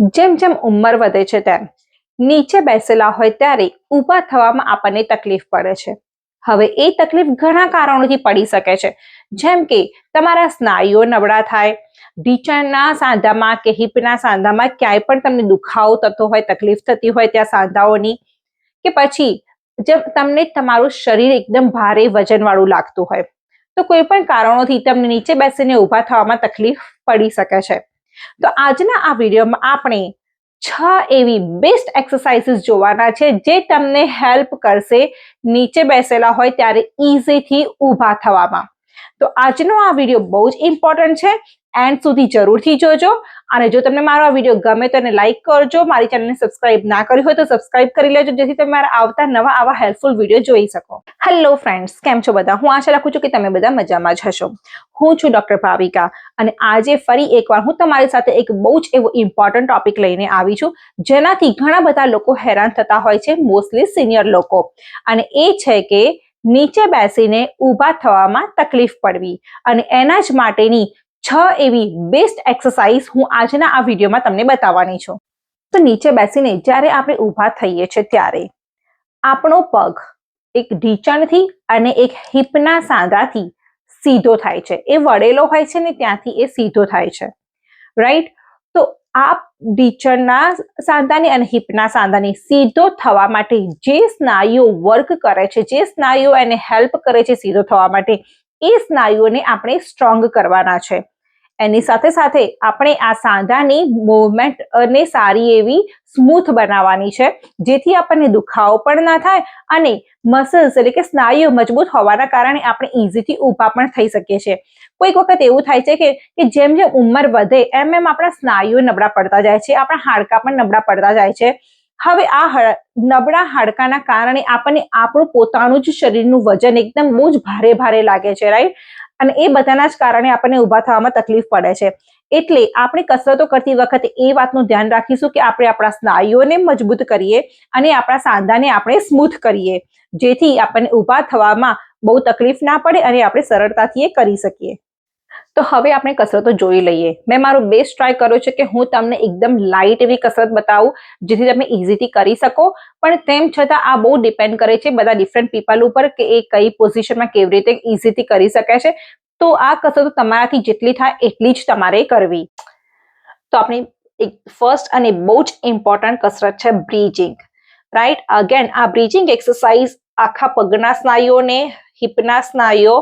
જેમ જેમ ઉંમર વધે છે તેમ. નીચે બેસેલા હોય ત્યારે ઊભા થવામાં આપણને તકલીફ પડે છે. હવે એ તકલીફ ઘણા કારણોથી પડી શકે છે. જેમ કે તમારા સ્નાયુઓ નબળા થાય, ઢીચણના સાંધામાં કે હિપના સાંધામાં ક્યાંય પણ તમને દુખાવો થતો હોય, તકલીફ થતી હોય ત્યાં સાંધાઓની, કે પછી જેમ તમને તમારું શરીર એકદમ ભારે વજનવાળું લાગતું હોય. તો કોઈ પણ કારણોથી તમને નીચે બેસીને ઊભા થવામાં તકલીફ પડી શકે છે. તો આજના આ વિડીયોમાં આપણે છ એવી બેસ્ટ એક્સરસાઇઝીસ જોવાના છે જે તમને હેલ્પ કરશે નીચે બેસેલા હોય ત્યારે ઇઝીથી ઊભા થવામાં. તો આજનો આ વીડિયો બહુ જ ઇમ્પોર્ટન્ટ છે. એન્ડ સુધી જરૂરથી જોજો. અને જો તમને મારો આ વીડિયો ગમે તો એને લાઇક કરજો. મારી ચેનલને સબસ્ક્રાઇબ ના કરી હોય તો સબસ્ક્રાઇબ કરી લેજો, જેથી તમે મારા આવતા નવા આવા હેલ્પફુલ વીડિયો જોઈ શકો. હેલો ફ્રેન્ડ્સ કેમ છો બધા? હું આશા રાખું છું કે તમે બધા મજામાં જ હશો. હું છું ડોક્ટર ભાવિકા અને આજે ફરી એકવાર હું તમારી સાથે એક બહુ જ એવો ઇમ્પોર્ટન્ટ ટોપિક લઈને આવી છું, જેનાથી ઘણા બધા લોકો હેરાન થતા હોય છે મોસ્ટલી સિનિયર લોકો. અને એ છે કે નીચે બેસીને ઊભા થવામાં તકલીફ પડવી. અને એના જ માટેની છ એવી બેસ્ટ એક્સરસાઇઝ હું આજના આ વિડીયોમાં તમને બતાવવાની છું. તો નીચે બેસીને જ્યારે આપણે ઊભા થઈએ છીએ ત્યારે, આપણો પગ એક ઢીચણથી અને એક હિપના સાંધાથી સીધો થાય છે. એ વળેલો હોય છે ને ત્યાંથી એ સીધો થાય છે. રાઈટ તો આ ઢીચણના સાંધાની અને હિપના સાંધાની સીધો થવા માટે જે સ્નાયુઓ વર્ક કરે છે, જે સ્નાયુઓ એને હેલ્પ કરે છે સીધો થવા માટે, એ સ્નાયુઓને આપણે સ્ટ્રોંગ કરવાના છે. એની સાથે સાથે આપણે આ સાંધાની મૂવમેન્ટ અને સારી એવી સ્મૂથ બનાવવાની છે, જેથી આપણને દુખાવો પણ ના થાય અને મસલ્સ એટલે કે સ્નાયુઓ મજબૂત હોવાના કારણે આપણે ઇઝીથી ઊભા પણ થઈ શકીએ છીએ. કોઈક વખત એવું થાય છે કે જેમ જેમ ઉંમર વધે, એમ એમ આપણા સ્નાયુઓ નબળા પડતા જાય છે, આપણા હાડકા પણ નબળા પડતા જાય છે. હવે આ નબળા હાડકાના કારણે આપણને આપણું પોતાનું જ શરીરનું વજન એકદમ બહુ જ ભારે ભારે લાગે છે રાઈટ અને એ બધાના જ કારણે આપણને ઊભા થવામાં તકલીફ પડે છે. એટલે આપણે કસરતો કરતી વખતે એ વાતનું ધ્યાન રાખીશું કે આપણે આપણા સ્નાયુઓને મજબૂત કરીએ અને આપણા સાંધાને આપણે સ્મૂથ કરીએ, જેથી આપણને ઊભા થવામાં બહુ તકલીફ ના પડે અને આપણે સરળતાથી એ કરી શકીએ. તો હવે આપણે કસરતો જોઈ લઈએ. મેં મારો બેસ્ટ ટ્રાય કર્યો છે કે હું તમને એકદમ લાઇટ એવી કસરત બતાવું, જેથી તમે ઇઝીથી કરી શકો. પણ તેમ છતાં આ બહુ ડિપેન્ડ કરે છે બધા ડિફરન્ટ પીપલ ઉપર કે એ કઈ પોઝિશનમાં કેવી રીતે ઇઝીથી કરી શકે છે. તો આ કસરતો તમારાથી જેટલી થાય એટલી જ તમારે કરવી. તો આપણી એક ફર્સ્ટ અને બહુ જ ઇમ્પોર્ટન્ટ કસરત છે બ્રીજિંગ રાઈટ અગેન આ બ્રીજિંગ એક્સરસાઇઝ આખા પગના સ્નાયુઓને હિપના સ્નાયુઓ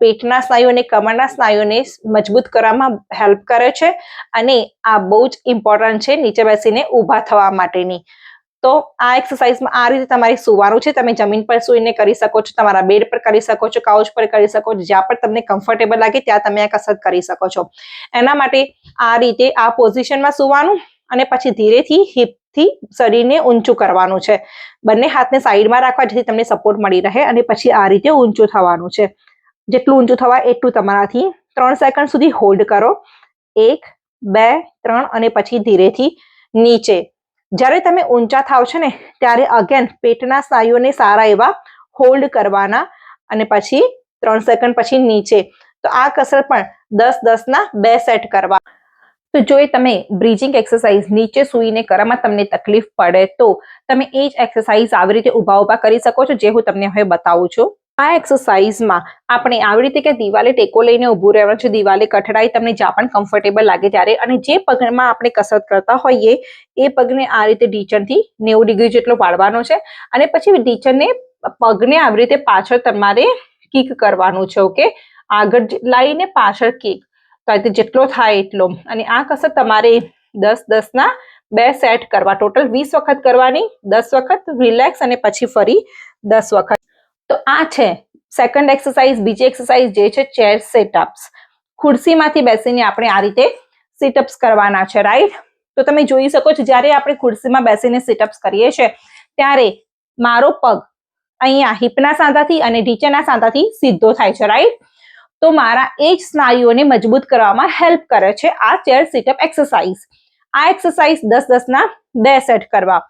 પેટના સ્નાયુ અને કમરના સ્નાયુને મજબૂત કરવામાં હેલ્પ કરે છે અને આ બહુ જ ઇમ્પોર્ટન્ટ છે નીચે બેસીને ઊભા થવા માટેની. તો આ એક્સરસાઇઝમાં આ રીતે તમારે સુવાનું છે. તમે જમીન પર સુઈને કરી શકો છો, તમારા બેડ પર કરી શકો છો કાઉચ પર કરી શકો છો, જ્યાં પણ તમને કમ્ફર્ટેબલ લાગે ત્યાં તમે આ કસરત કરી શકો છો. એના માટે આ રીતે આ પોઝિશનમાં સુવાનું અને પછી ધીરેથી હિપથી શરીરને ઊંચું કરવાનું છે. બંને હાથને સાઈડમાં રાખવા જેથી તમને સપોર્ટ મળી રહે અને પછી આ રીતે ઊંચું થવાનું છે. જેટલું ઊંચું થવા એટલું તમારાથી ત્રણ સેકન્ડ સુધી હોલ્ડ કરો. એક, બે, ત્રણ અને પછી ધીરેથી નીચે. જ્યારે તમે ઊંચા થાવ છો ને, ત્યારે અગેન પેટના સ્નાયુઓને સારા એવા હોલ્ડ કરવાના અને પછી ત્રણ સેકન્ડ પછી નીચે. તો આ કસરત પણ દસ દસના બે સેટ કરવા. તો જો એ તમે બ્રિજિંગ એક્સરસાઇઝ નીચે સૂઈને કરવામાં તમને તકલીફ પડે તો તમે એ જ એક્સરસાઇઝ આવી રીતે ઊભા ઊભા કરી શકો છો જે હું તમને હવે બતાવું છું. આ એક્સરસાઇઝમાં આપણે આવી રીતે કે દિવાલે ટેકો લઈને ઊભું રહેવાનું છે. દિવાલે કઠડાઈ તમને જ્યાં પણ કમ્ફર્ટેબલ લાગે ત્યારે અને જે પગમાં આપણે કસરત કરતા હોઈએ એ પગને આ રીતે ઢીચણથી નેવું ડિગ્રી જેટલો વાળવાનો છે અને પછી ઢીચણને પગને આવી રીતે પાછળ તમારે કિક કરવાનું છે ઓકે આગળ લાવીને પાછળ કિક તો આ જેટલો થાય એટલો. અને આ કસરત તમારે દસ દસના બે સેટ કરવા. ટોટલ વીસ વખત કરવાની, દસ વખત રિલેક્સ અને પછી ફરી દસ વખત. તો આ છે. સેકન્ડ એક્સરસાઇઝ બીજી એક્સરસાઇઝ જે છે ચેર સેટઅપ્સ ખુરશીમાંથી બેસીને આપણે આ રીતે સિટઅપ્સ કરવાના છે રાઈટ તો તમે જોઈ શકો છો, જ્યારે આપણે ખુરશીમાં બેસીને સિટઅપ્સ કરીએ છીએ, ત્યારે મારો પગ અહીંયા હિપના સાંધાથી અને ઢીચેના સાંધાથી સીધો થાય છે રાઈટ તો મારા એ જ સ્નાયુઓને મજબૂત કરવામાં હેલ્પ કરે છે આ ચેર સિટઅપ એક્સરસાઇઝ આ એક્સરસાઇઝ દસ દસના બે સેટ કરવા.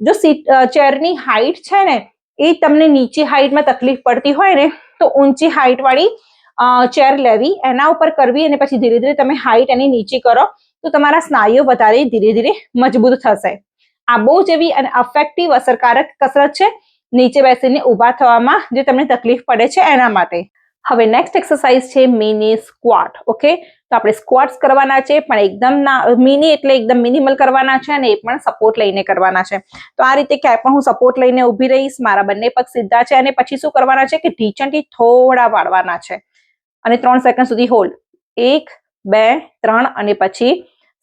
જો સીટ ચેરની હાઈટ છે ને એ તમને નીચી હાઈટમાં તકલીફ પડતી હોય ને, તો ઊંચી હાઈટ વાળી ચેર લેવી, એના ઉપર કરવી અને પછી ધીરે ધીરે તમે હાઈટ એની નીચી કરો, તો તમારા સ્નાયુઓ વધારે ધીરે ધીરે મજબૂત થશે. આ બહુ જ એવી અને અફેક્ટિવ અસરકારક કસરત છે. નીચે બેસીને ઊભા થવામાં જે તમને તકલીફ પડે છે એના માટે. હવે નેક્સ્ટ એક્સરસાઇઝ છે મિની સ્ક્વોટ ઓકે તો આપણે સ્ક્વોટ્સ કરવાના છે, પણ એકદમ ના મિની એટલે એકદમ મિનિમલ કરવાના છે અને એ પણ સપોર્ટ લઈને કરવાના છે. તો આ રીતે ક્યાંય પણ હું સપોર્ટ લઈને ઊભી રહીશ, મારા બંને પગ સીધા છે અને પછી શું કરવાના છે કે ઢીચણથી થોડા વાળવાના છે. અને ત્રણ સેકન્ડ સુધી હોલ્ડ એક, બે, ત્રણ અને પછી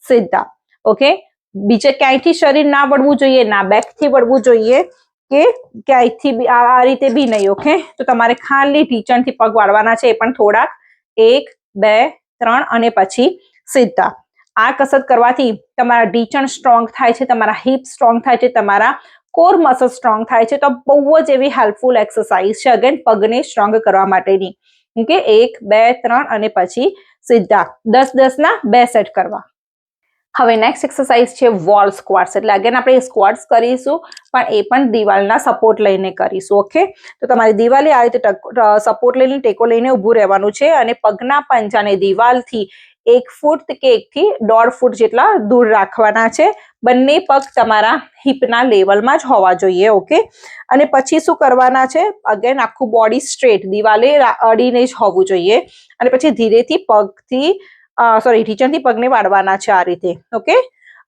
સીધા ઓકે બીજે ક્યાંયથી શરીર ના વળવું જોઈએ, ના બેકથી વળવું જોઈએ કે ક્યાંયથી આ રીતે બી નહીં ઓકે તો તમારે ખાલી ઢીચણથી પગ વાળવાના છે એ પણ થોડાક. એક, બે, ત્રણ અને પછી સીધા. આ કસરત કરવાથી તમારા ઢીચણ સ્ટ્રોંગ થાય છે, તમારા હિપ સ્ટ્રોંગ થાય છે, તમારા કોર મસલ સ્ટ્રોંગ થાય છે, તો બહુ જ એવી હેલ્પફુલ એક્સરસાઇઝ છે અગેન પગને સ્ટ્રોંગ કરવા માટેની. ઓકે એક, બે, ત્રણ અને પછી સીધા. દસ દસ ના બે સેટ કરવા. હવે નેક્સ્ટ એક્સરસાઇઝ છે વોલ સ્ક્વોટ્સ એટલે અગેન આપણે સ્ક્વોટ્સ કરીશું, પણ એ પણ દિવાલના સપોર્ટ લઈને કરીશું ઓકે તો તમારી દિવાલે આ રીતે સપોર્ટ લઈને, ટેકો લઈને ઊભું રહેવાનું છે અને પગના પંજાને દિવાલથી એક ફૂટ કે એકથી દોઢ ફૂટ જેટલા દૂર રાખવાના છે. બંને પગ તમારા હિપના લેવલમાં જ હોવા જોઈએ ઓકે અને પછી શું કરવાના છે? અગેન આખું બોડી સ્ટ્રેટ દિવાલે અડીને જ હોવું જોઈએ. અને પછી ધીરેથી પગથી સોરી ઢીચણથી પગને વાળવાના છે આ રીતે ઓકે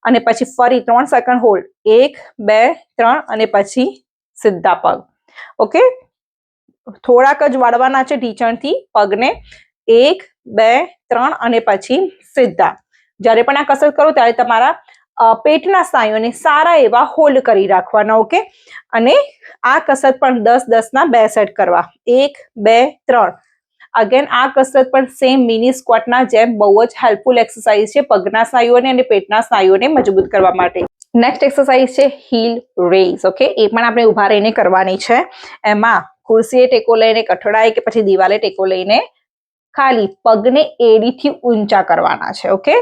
અને પછી ફરી ત્રણ સેકન્ડ હોલ્ડ એક, બે, ત્રણ અને પછી સીધા પગ ઓકે થોડાક જ વાળવાના છે ઢીચણથી પગને. એક, બે, ત્રણ અને પછી સીધા. જ્યારે પણ આ કસરત કરો ત્યારે તમારા પેટના સ્નાયુઓને સારા એવા હોલ્ડ કરી રાખવાના ઓકે અને આ કસરત પણ દસ દસના બે સેટ કરવા. એક, બે, ત્રણ. અગેન આ કસરત પણ સેમ મિની સ્ક્વોટના જેમ બહુ જ હેલ્પફુલ એક્સરસાઇઝ છે પગના સ્નાયુઓને અને પેટના સ્નાયુઓને મજબૂત કરવા માટે. નેક્સ્ટ એક્સરસાઇઝ છે હીલ રેઝ ઓકે એ પણ આપણે ઊભા રહીને કરવાની છે. એમાં ખુરશીએ ટેકો લઈને, કઠોળાએ કે પછી દિવાલે ટેકો લઈને ખાલી પગને એડીથી ઊંચા કરવાના છે ઓકે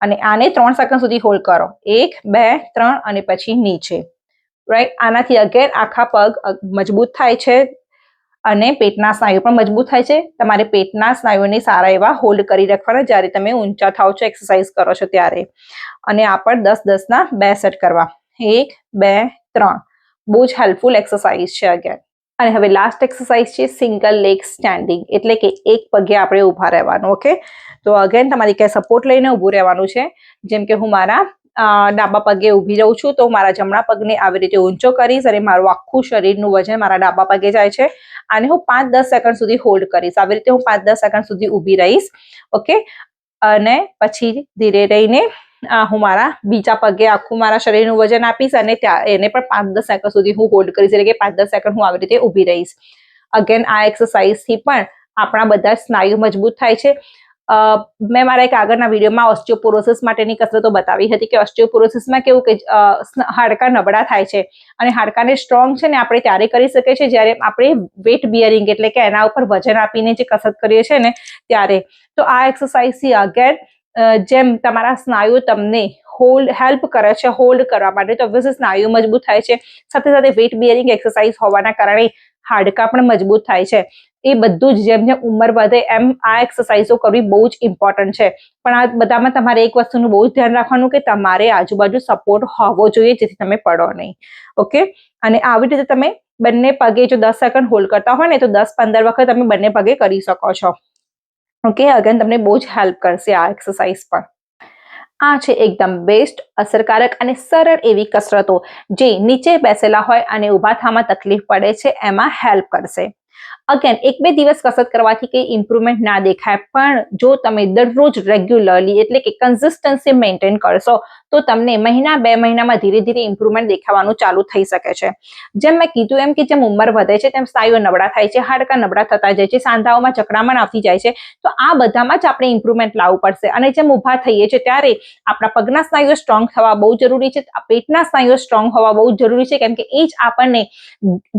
અને આને ત્રણ સેકન્ડ સુધી હોલ્ડ કરો. એક, બે, ત્રણ અને પછી નીચે. રાઈટ આનાથી અગેન આખા પગ મજબૂત થાય છે. અને પેટના સ્નાયુ પણ મજબૂત થાય છે. તમારે પેટના સ્નાયુને સારા એવા હોલ્ડ કરી રાખવાના જ્યારે તમે ઊંચા થાવ છો એક્સરસાઇઝ કરો છો ત્યારે. અને આ પણ દસ દસના બે સેટ કરવા. એક, બે, ત્રણ. બહુ જ હેલ્પફુલ એક્સરસાઇઝ છે અગેન અને હવે લાસ્ટ એક્સરસાઇઝ છે સિંગલ લેગ સ્ટેન્ડિંગ એટલે કે એક પગે આપણે ઊભા રહેવાનું ઓકે તો અગેન તમારી ક્યાંય સપોર્ટ લઈને ઊભું રહેવાનું છે. જેમ કે હું મારા ડાબા પગે ઊભી રહું છું, તો મારા જમણા પગને આવી રીતે ઊંચો કરીશ અને મારું આખું શરીરનું વજન મારા ડાબા પગે જાય છે આને હું પાંચ દસ સેકન્ડ સુધી હોલ્ડ કરીશ. આવી રીતે હું પાંચ દસ સેકન્ડ સુધી ઊભી રહીશ, ઓકે? અને પછી ધીરે રહીને હું મારા બીજા પગે આખું મારા શરીરનું વજન આપીશ અને એને પણ પાંચ દસ સેકન્ડ સુધી હું હોલ્ડ કરીશ, એટલે કે પાંચ દસ સેકન્ડ હું આવી રીતે ઊભી રહીશ. અગેન આ એક્સરસાઇઝથી પણ આપણા બધા સ્નાયુ મજબૂત થાય છે. મેં મારા એક આગળના વિડીયોમાં ઓસ્ટિયોપોરોસિસ માટેની કસરતો બતાવી હતી કે ઓસ્ટિયોપોરોસિસમાં કેવું કે હાડકા નબળા થાય છે અને હાડકાને સ્ટ્રોંગ છે ને આપણે ત્યારે કરી શકીએ છીએ જ્યારે આપણે વેટ બિયરિંગ એટલે કે એના ઉપર વજન આપીને જે કસરત કરીએ છીએ ને ત્યારે. તો આ એક્સરસાઇઝથી અગેન જેમ તમારા સ્નાયુ તમને હોલ્ડ, હેલ્પ કરે છે, હોલ્ડ કરવા માટે, તો obviously સ્નાયુ મજબૂત થાય છે. સાથે સાથે વેટ બિયરિંગ એક્સરસાઇઝ હોવાના કારણે હાડકાં પણ મજબૂત થાય છે. એ બધું જ જેમ જેમ ઉંમર વધે એમ આ એક્સરસાઇઝો કરવી બહુ જ ઇમ્પોર્ટન્ટ છે. પણ આ બધામાં તમારે એક વસ્તુનું બહુ જ ધ્યાન રાખવાનું કે તમારે આજુબાજુ સપોર્ટ હોવો જોઈએ જેથી તમે પડો નહીં. ઓકે અને આવી રીતે તમે બંને પગે જો દસ સેકન્ડ હોલ્ડ કરતા હોય ને તો દસ પંદર વખત તમે બંને પગે કરી શકો છો. ઓકે અગેન તમને બહુ જ હેલ્પ કરશે આ એક્સરસાઇઝ પણ. આ છે એકદમ બેસ્ટ અસરકારક અને સરળ એવી કસરતો જે નીચે બેસેલા હોય અને ઊભા થવામાં તકલીફ પડે છે, એમાં હેલ્પ કરશે. અગેન એક બે દિવસ કસરત કરવાથી કંઈ ઇમ્પ્રુવમેન્ટ ના દેખાય, પણ જો તમે દરરોજ રેગ્યુલરલી એટલે કે કન્સિસ્ટન્સી મેન્ટેન કરશો, તો તમને મહિના, બે મહિનામાં ધીરે ધીરે ઇમ્પ્રુવમેન્ટ દેખાવાનું ચાલુ થઈ શકે છે. જેમ મેં કીધું એમ કે જેમ ઉંમર વધે છે, તેમ સ્નાયુઓ નબળા થાય છે, હાડકાં નબળા થતા જાય છે, સાંધાઓમાં ચકરામણ આવતી જાય છે, તો આ બધામાં જ આપણે ઇમ્પ્રુવમેન્ટ લાવવું પડશે. અને જેમ ઊભા થઈએ છીએ ત્યારે આપણા પગના સ્નાયુઓ સ્ટ્રોંગ થવા બહુ જરૂરી છે પેટના સ્નાયુઓ સ્ટ્રોંગ હોવા બહુ જરૂરી છે, કેમ કે એ જ આપણને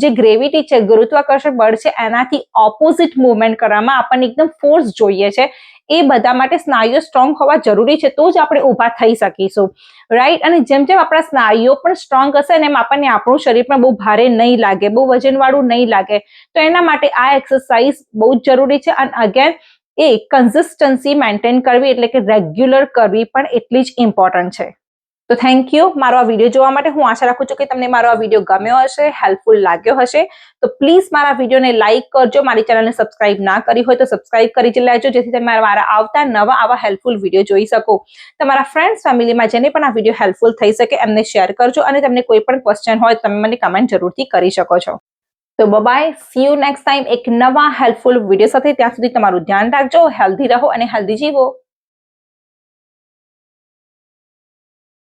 જે ગ્રેવિટી છે, ગુરુત્વાકર્ષણ બળ છે એનાથી ઓપોઝિટ મુવમેન્ટ કરવામાં આપણને એકદમ ફોર્સ જોઈએ છે. એ બધા માટે સ્નાયુઓ સ્ટ્રોંગ હોવા જરૂરી છે, તો જ આપણે ઊભા થઈ શકીશું. રાઈટ અને જેમ જેમ આપણા સ્નાયુઓ પણ સ્ટ્રોંગ હશે ને એમ આપણને આપણું શરીર પણ બહુ ભારે નહીં લાગે, બહુ વજનવાળું નહીં લાગે. તો એના માટે આ એક્સરસાઇઝ બહુ જ જરૂરી છે. અને અગેન એ કન્સિસ્ટન્સી મેન્ટેન કરવી એટલે કે રેગ્યુલર કરવી પણ એટલી જ ઇમ્પોર્ટન્ટ છે. તો થેન્ક યુ મારો આ વીડિયો જોવા માટે હું આશા રાખું છું કે તમને મારો આ વીડિયો ગમ્યો હશે હેલ્પફુલ લાગ્યો હશે. તો પ્લીઝ મારા વિડીયોને લાઇક કરજો. મારી ચેનલને સબસ્ક્રાઇબ ના કરી હોય તો સબસ્ક્રાઇબ કરી જ લેજો, જેથી તમે મારા આવતા નવા આવા હેલ્પફુલ વીડિયો જોઈ શકો. તમારા ફ્રેન્ડ્સ ફેમિલીમાં જેને પણ આ વીડિયો હેલ્પફુલ થઈ શકે, એમને શેર કરજો અને તમને કોઈ પણ ક્વેશ્ચન હોય તમે મને કમેન્ટ જરૂરથી કરી શકો છો. તો bye bye see you next time એક નવા હેલ્પફુલ વીડિયો સાથે. ત્યાં સુધી તમારું ધ્યાન રાખજો. હેલ્ધી રહો અને હેલ્ધી જીવો.